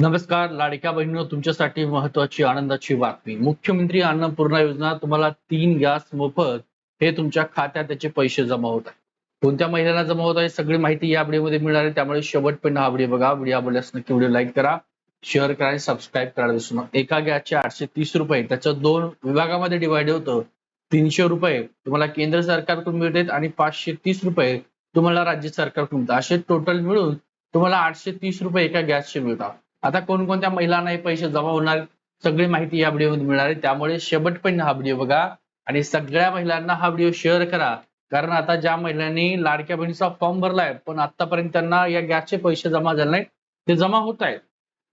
नमस्कार लाडक्या बहिणीनो तुमच्यासाठी महत्वाची आनंदाची बातमी. मुख्यमंत्री अन्नपूर्णा योजना तुम्हाला तीन गॅस मोफत हे तुमच्या खात्यात त्याचे पैसे जमा होत आहे कोणत्या महिलांना जमा होत आहे सगळी माहिती या व्हिडिओमध्ये मिळणार आहे. त्यामुळे शेवटपर्यंत हा व्हिडिओ बघा. व्हिडिओ आवडल्यास नक्की व्हिडिओ लाईक करा शेअर करा आणि सबस्क्राईब करायला विसरू नका. एका गॅसचे आठशे तीस रुपये त्याचं दोन विभागामध्ये डिवाइड होतं तीनशे रुपये तुम्हाला केंद्र सरकारकडून मिळतात आणि पाचशे तीस रुपये तुम्हाला राज्य सरकारकडून मिळतात. असे टोटल मिळून तुम्हाला आठशे तीस रुपये एका गॅसचे मिळतात. आता कोणकोणत्या महिलांना हे पैसे जमा होणार? सगळी माहिती या व्हिडिओमध्ये मिळणार आहे. त्यामुळे शेवटपर्यंत हा व्हिडिओ बघा आणि सगळ्या महिलांना हा व्हिडिओ शेअर करा. कारण आता ज्या महिलांनी लाडक्या बहिणीचा फॉर्म भरलाय पण आतापर्यंत त्यांना या गॅसचे पैसे जमा झाले नाहीत ते जमा होत आहेत.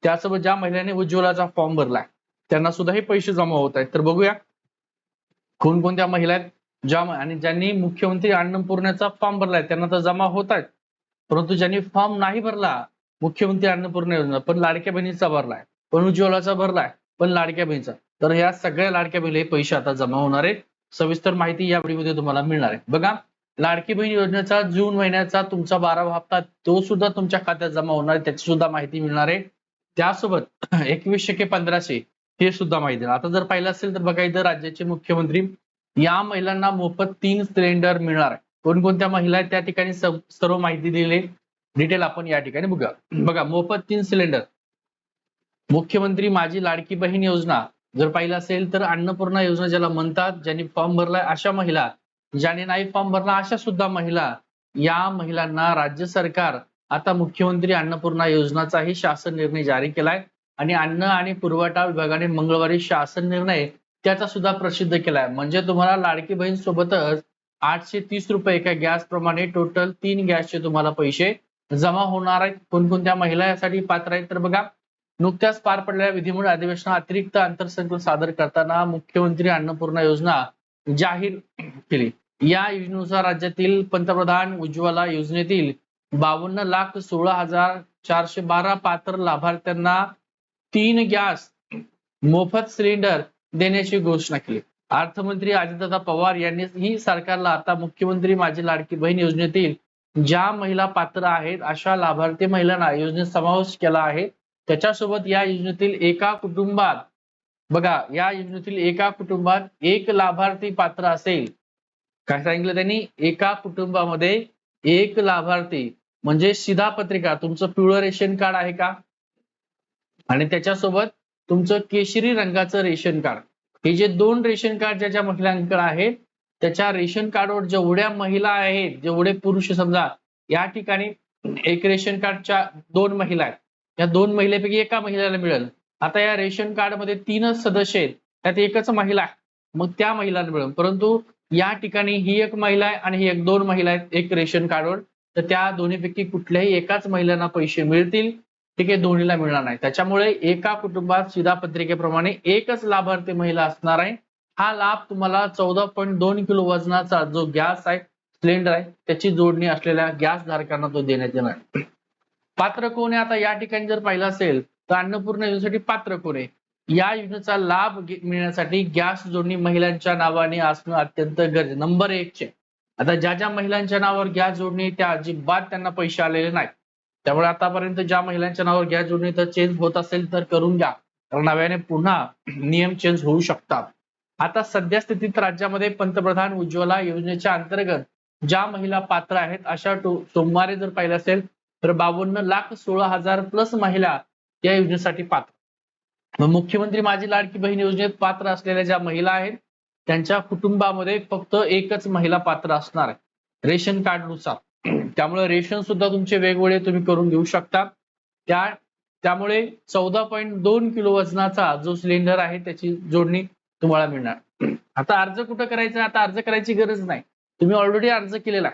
त्यासोबत ज्या महिलांनी उज्ज्वलाचा फॉर्म भरलाय त्यांना सुद्धा हे पैसे जमा होत आहेत. तर बघूया कोणकोणत्या महिला आहेत ज्या आणि ज्यांनी मुख्यमंत्री अन्नपूर्णाचा फॉर्म भरलाय त्यांना तर जमा होत आहेत. परंतु ज्यांनी फॉर्म नाही भरला मुख्यमंत्री अन्नपूर्णा योजना पण लाडक्या बहिणीचा भरलाय. पण उज्ज्वलाचा भरलाय पण लाडक्या बहिणीचा. तर ह्या सगळ्या लाडक्या बहिणी हे पैसे आता जमा होणार आहेत. सविस्तर माहिती या व्हिडिओमध्ये तुम्हाला मिळणार आहे. बघा लाडकी बहीण योजनेचा जून महिन्याचा तुमचा बारावा हप्ता तो सुद्धा तुमच्या खात्यात जमा होणार आहे. त्याची सुद्धा माहिती मिळणार आहे. त्यासोबत एकवीसशे के पंधराशे हे सुद्धा माहिती आता जर पाहिलं असेल तर बघा इथं राज्याचे मुख्यमंत्री या महिलांना मोफत तीन सिलेंडर मिळणार आहे. कोणकोणत्या महिला आहेत त्या ठिकाणी सर्व माहिती दिली डिटेल आपण या ठिकाणी बघा बघा मोफत तीन सिलेंडर मुख्यमंत्री माझी लाडकी बहीण योजना. जर पाहिलं असेल तर अन्नपूर्णा योजना ज्याला म्हणतात ज्यांनी फॉर्म भरलाय अशा महिला ज्यांनी नाही फॉर्म भरला अशा सुद्धा महिला या महिलांना राज्य सरकार आता मुख्यमंत्री अन्नपूर्णा योजनाचाही शासन निर्णय जारी केलाय. आणि अन्न आणि पुरवठा विभागाने मंगळवारी शासन निर्णय त्याचा सुद्धा प्रसिद्ध केलाय. म्हणजे तुम्हाला लाडकी बहीण सोबतच आठशे तीस रुपये एका गॅस प्रमाणे टोटल तीन गॅसचे तुम्हाला पैसे जमा होणार आहेत. कोणकोणत्या महिला यासाठी पात्र आहेत? तर बघा नुकत्याच पार पडलेल्या विधिमंडळ अधिवेशनात अतिरिक्त आंतरसंकल्प सादर करताना मुख्यमंत्री अन्नपूर्णा योजना जाहीर केली. या योजनेनुसार राज्यातील पंतप्रधान उज्ज्वला योजनेतील बावन्न लाख सोळा हजार चारशे बारा पात्र लाभार्थ्यांना तीन गॅस मोफत सिलेंडर देण्याची घोषणा केली. अर्थमंत्री अजितदादा पवार यांनी ही सरकारला आता मुख्यमंत्री माझी लाडकी बहीण योजनेतील ज्या महिला पात्र आहेत अशा लाभार्थी महिलांना योजनेत समावेश केला आहे. त्याच्यासोबत या योजनेतील एका कुटुंबात बघा या योजनेतील एका कुटुंबात एक लाभार्थी पात्र असेल. काय सांगितलं त्यांनी? एका कुटुंबामध्ये एक लाभार्थी. म्हणजे सिधा पत्रिका तुमचं पिवळं रेशन कार्ड आहे का? आणि त्याच्यासोबत तुमचं केशरी रंगाचं रेशन कार्ड. हे जे दोन रेशन कार्ड ज्याच्या महिलांकडे आहेत त्याच्या रेशन कार्डवर जेवढ्या महिला आहेत जेवढे पुरुष समजा या ठिकाणी एक रेशन कार्डच्या दोन महिला आहेत. या दोन महिलेपैकी एका महिलेला मिळेल. आता या रेशन कार्डमध्ये तीनच सदस्य आहेत. त्यात एकच महिला आहे. मग त्या महिलांना मिळेल. परंतु या ठिकाणी ही एक महिला आहे आणि ही एक दोन महिला आहेत एक रेशन कार्डवर. तर त्या दोन्हीपैकी कुठल्याही एकाच महिलांना पैसे मिळतील. ठीक आहे दोन्हीला मिळणार नाही. त्याच्यामुळे एका कुटुंबात पत्रिकेप्रमाणे एकच लाभार्थी महिला असणार आहे. हा लाभ तुम्हाला चौदा पॉईंट दोन किलो वजनाचा जो गॅस आहे सिलेंडर आहे त्याची जोडणी असलेल्या गॅस धारकांना तो देण्यात येणार. पात्र कोण आहे? आता या ठिकाणी जर पाहिलं असेल तर अन्नपूर्ण योजनेसाठी पात्र कोण आहे? या योजनेचा लाभ मिळण्यासाठी गॅस जोडणी महिलांच्या नावाने असणं अत्यंत गरजे नंबर एकचे. आता ज्या ज्या महिलांच्या नावावर गॅस जोडणी त्या अजिबात त्यांना पैसे आलेले नाहीत. त्यामुळे आतापर्यंत ज्या महिलांच्या नावावर गॅस जोडणी तर चेंज होत असेल तर करून घ्या. कारण नव्याने पुन्हा नियम चेंज होऊ शकतात. आता सध्या स्थितीत राज्यामध्ये पंतप्रधान उज्ज्वला योजनेच्या अंतर्गत ज्या महिला पात्र आहेत अशा सोमवारी जर पाहिलं असेल तर बावन्न लाख सोळा हजार प्लस महिला या योजनेसाठी पात्र. मुख्यमंत्री माझी लाडकी बहीण योजनेत पात्र असलेल्या ज्या महिला आहेत त्यांच्या कुटुंबामध्ये फक्त एकच महिला पात्र असणार आहे रेशन कार्डनुसार त्यामुळे रेशन सुद्धा तुमचे वेगवेगळे तुम्ही करून घेऊ शकता. त्या त्यामुळे चौदा पॉईंट दोन किलो वजनाचा जो सिलेंडर आहे त्याची जोडणी तुम्हाला मिळणार. आता अर्ज कुठं करायचा? आता अर्ज करायची गरज नाही. तुम्ही ऑलरेडी अर्ज केलेला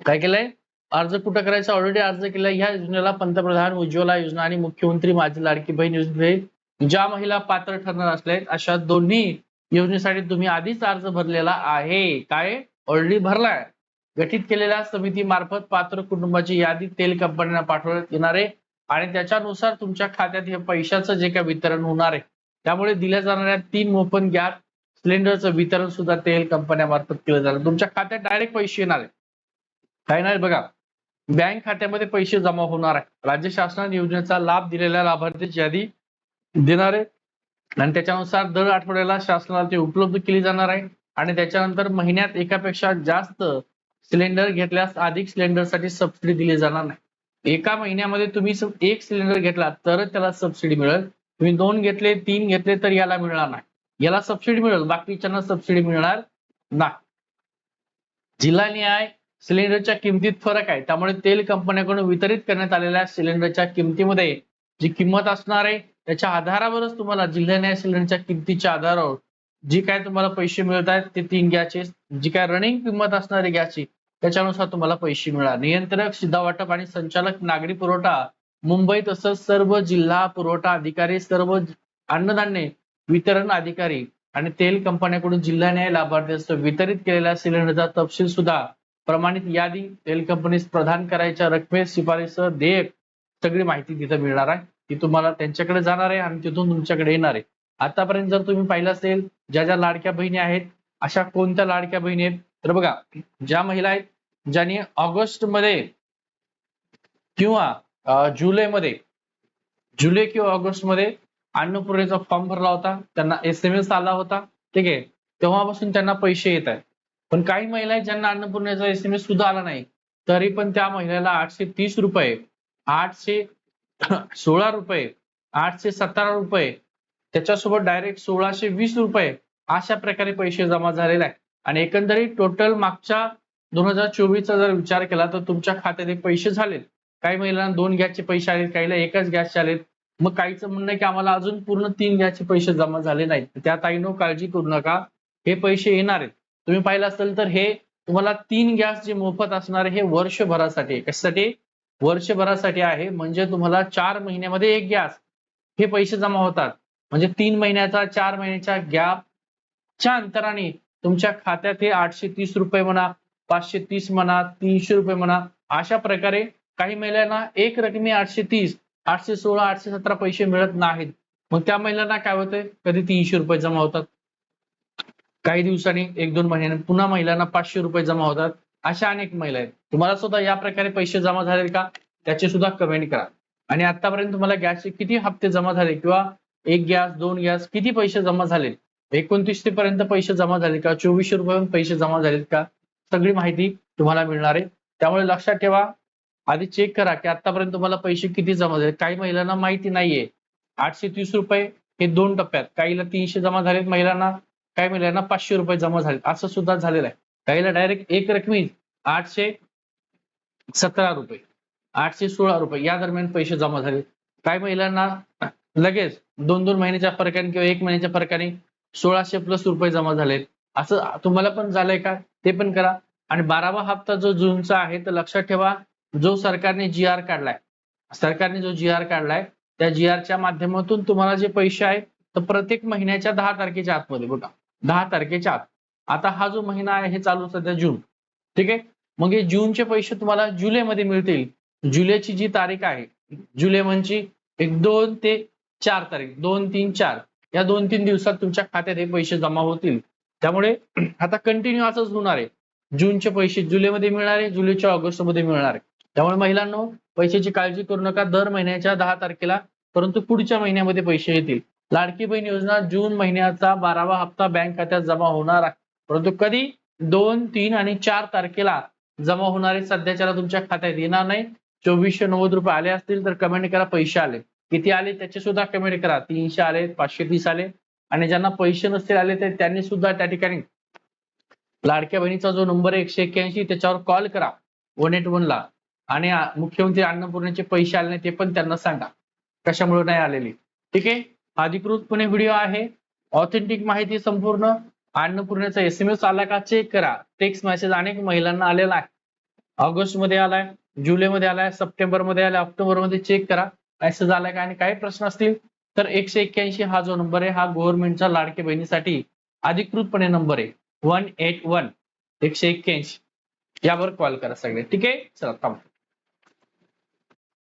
काय केलंय? अर्ज कुठं करायचा? ऑलरेडी अर्ज केला ह्या योजनेला पंतप्रधान उज्ज्वला योजना आणि मुख्यमंत्री माझी लाडकी बहीण योजने ज्या महिला पात्र ठरणार असल्या अशा दोन्ही योजनेसाठी तुम्ही आधीच अर्ज भरलेला आहे. काय? ऑलरेडी भरलाय. गठीत केलेल्या समिती मार्फत पात्र कुटुंबाची यादी तेल कंपन्यांना पाठवण्यात येणार आहे. आणि त्याच्यानुसार तुमच्या खात्यात हे पैशाचं जे काय वितरण होणार आहे त्यामुळे दिल्या जाणाऱ्या तीन मोफत गॅस सिलेंडरचं वितरण सुद्धा तेल कंपन्यामार्फत केलं जाणार. तुमच्या खात्यात डायरेक्ट पैसे येणार आहे काय नाही बघा. बँक खात्यामध्ये पैसे जमा होणार आहे राज्य शासनाने योजनेचा लाभ दिलेल्या लाभार्थीची यादी देणार आहे. आणि त्याच्यानुसार दर आठवड्याला शासनाला ते उपलब्ध केली जाणार आहे. आणि त्याच्यानंतर महिन्यात एकापेक्षा जास्त सिलेंडर घेतल्यास अधिक सिलेंडरसाठी सबसिडी दिली जाणार नाही. एका महिन्यामध्ये तुम्ही एक सिलेंडर घेतला तरच त्याला सबसिडी मिळेल. तुम्ही दोन घेतले तीन घेतले तर याला मिळणार नाही. याला सबसिडी मिळेल बाकीच्यांना सबसिडी मिळणार नाही. जिल्हा न्याय सिलेंडरच्या किमतीत फरक आहे. त्यामुळे तेल कंपन्याकडून वितरित करण्यात आलेल्या सिलेंडरच्या किमतीमध्ये जी किंमत असणार आहे त्याच्या आधारावरच तुम्हाला जिल्हा न्याय सिलेंडरच्या किमतीच्या आधारावर जी काय तुम्हाला पैसे मिळत आहेत ते तीन गॅसचे जी काय रनिंग किंमत असणार आहे गॅसची त्याच्यानुसार तुम्हाला पैसे मिळणार. नियंत्रक सिद्धा वाटप आणि संचालक नागरी पुरवठा मुंबई तसंच सर्व जिल्हा पुरवठा अधिकारी सर्व अन्नधान्य वितरण अधिकारी आणि तेल कंपन्याकडून जिल्हा न्याय लाभार्थ्यांस वितरित केलेल्या सिलेंडरचा तपशील सुद्धा प्रमाणित यादी तेल कंपनीस प्रदान करायच्या रकमेस शिफारस देयक सगळी माहिती तिथं मिळणार आहे. ती तुम्हाला त्यांच्याकडे जाणार आहे आणि तिथून तुमच्याकडे येणार आहे. आतापर्यंत जर तुम्ही पाहिलं असेल ज्या ज्या लाडक्या बहिणी आहेत अशा कोणत्या लाडक्या बहिणी आहेत? तर बघा ज्या महिला आहेत ज्यांनी ऑगस्टमध्ये किंवा जुलैमध्ये जुलै किंवा ऑगस्टमध्ये अन्नपूर्णेचा फॉर्म भरला होता. त्यांना एस एम एस आला होता. ठीक आहे? तेव्हापासून त्यांना पैसे येत आहेत. पण काही महिला आहेत ज्यांना अन्नपूर्णेचा एस एम एस सुद्धा आला नाही. तरी पण त्या महिलेला आठशे तीस रुपये आठशे सोळा रुपये आठशे सतरा रुपये त्याच्यासोबत डायरेक्ट सोळाशे वीस रुपये अशा प्रकारे पैसे जमा झालेले आहेत. आणि एकंदरीत टोटल मागच्या दोन हजार चोवीसचा जर विचार केला तर तुमच्या खात्यात हे पैसे झालेत. काही महिलांना दोन गॅसचे पैसे आलेत काहीला एकच गॅसचे आलेत. मग काहीचं म्हणणं आहे की आम्हाला अजून पूर्ण तीन गॅसचे पैसे जमा झाले नाहीत. त्या ताईनो काळजी करू नका. हे पैसे येणार आहेत. तुम्ही पाहिलं असेल तर हे तुम्हाला तीन गॅस जे मोफत असणार आहे हे वर्षभरासाठी. आहे. कशासाठी? वर्षभरासाठी आहे. म्हणजे तुम्हाला चार महिन्यामध्ये एक गॅस. हे पैसे जमा होतात. म्हणजे तीन महिन्याचा चार महिन्याच्या गॅपच्या अंतराने तुमच्या खात्यात हे आठशे तीस रुपये म्हणा पाचशे तीस म्हणा तीनशे रुपये म्हणा अशा प्रकारे काही महिलांना एक रकमी आठशे तीस आठशे सोळा आठशे सतरा पैसे मिळत नाहीत. मग त्या महिलांना काय होतंय? कधी तीनशे रुपये जमा होतात? काही दिवसांनी एक दोन महिन्याने पुन्हा महिलांना पाचशे रुपये जमा होतात. अशा अनेक महिला आहेत. तुम्हाला सुद्धा या प्रकारे पैसे जमा झाले का? त्याचे सुद्धा कमेंट करा. आणि आतापर्यंत तुम्हाला गॅसचे किती हप्ते जमा झाले किंवा एक गॅस दोन गॅस किती पैसे जमा झाले एकोणतीस पर्यंत पैसे जमा झाले का? चोवीसशे रुपये पैसे जमा झालेत का? सगळी माहिती तुम्हाला मिळणार आहे. त्यामुळे लक्षात ठेवा आधी चेक करा की आतापर्यंत तुम्हाला पैसे किती जमा झाले. काही महिलांना माहिती नाहीये. आठशे तीस रुपये हे दोन टप्प्यात. काहीला तीनशे जमा झालेत महिलांना काही महिलांना पाचशे रुपये जमा झाले असं सुद्धा झालेलं आहे. काहीला डायरेक्ट एक रकमी आठशे सतरा रुपये आठशे सोळा रुपये या दरम्यान पैसे जमा झाले. काही महिलांना लगेच दोन दोन महिन्याच्या फरकाने किंवा एक महिन्याच्या फरकाने सोळाशे प्लस रुपये जमा झालेत. असं तुम्हाला पण झालंय का? ते पण करा. आणि बारावा हप्ता जो जूनचा आहे तर लक्षात ठेवा जो सरकारने जी आर काढलाय सरकारने जो जी आर काढलाय त्या जी आरच्या माध्यमातून तुम्हाला जे पैसे आहेत तर प्रत्येक महिन्याच्या दहा तारखेच्या आतमध्ये बघा दहा तारखेच्या आत. आता हा जो महिना आहे हे चालू सध्या जून. ठीक आहे? मग हे जूनचे पैसे तुम्हाला जुलैमध्ये मिळतील. जुलैची जी तारीख आहे जुलै म्हणजे एक दोन ते चार तारीख दोन तीन चार. या दोन तीन दिवसात तुमच्या खात्यात हे पैसे जमा होतील. त्यामुळे आता कंटिन्यू असंच होणार आहे. जूनचे पैसे जुलैमध्ये मिळणार आहे जुलैच्या ऑगस्टमध्ये मिळणार आहे. त्यामुळे महिलांनो पैशाची काळजी करू नका. दर महिन्याच्या दहा तारखेला परंतु पुढच्या महिन्यामध्ये पैसे येतील. लाडकी बहीण योजना जून महिन्याचा बारावा हप्ता बँक खात्यात जमा होणार आहे. परंतु कधी? दोन तीन आणि चार तारखेला जमा होणारे सध्याच्याला तुमच्या खात्यात येणार नाही. चोवीसशे नव्वद रुपये आले असतील तर कमेंट करा पैसे आले. किती आले त्याचे सुद्धा कमेंट करा. तीनशे आले पाचशे तीस आले. आणि ज्यांना पैसे नसतील आले तर त्यांनी सुद्धा त्या ठिकाणी लाडक्या बहिणीचा जो नंबर आहे एकशे एक्क्याऐंशी त्याच्यावर कॉल करा. वन एट वन ला आणि मुख्यमंत्री म्हणजे अन्नपूर्णेचे पैसे आले नाही ते पण त्यांना सांगा. कशामुळे नाही आलेले? ठीक आहे? अधिकृतपणे व्हिडिओ आहे. ऑथेंटिक माहिती संपूर्ण. अन्नपूर्णेचा एस एम एस आला का चेक करा. टेक्स्ट मेसेज अनेक महिलांना आलेला आहे. ऑगस्टमध्ये आलाय जुलै मध्ये आलाय सप्टेंबरमध्ये आलाय ऑक्टोबरमध्ये चेक करा. मेसेज आलाय का आणि काही प्रश्न असतील तर एकशे एक्क्याऐंशी हा जो नंबर आहे हा गव्हर्नमेंटच्या लाडके बहिणीसाठी अधिकृतपणे नंबर आहे. वन एट वन एकशे एक्क्याऐंशी. यावर कॉल करा सगळे. ठीक आहे? चला थांबतो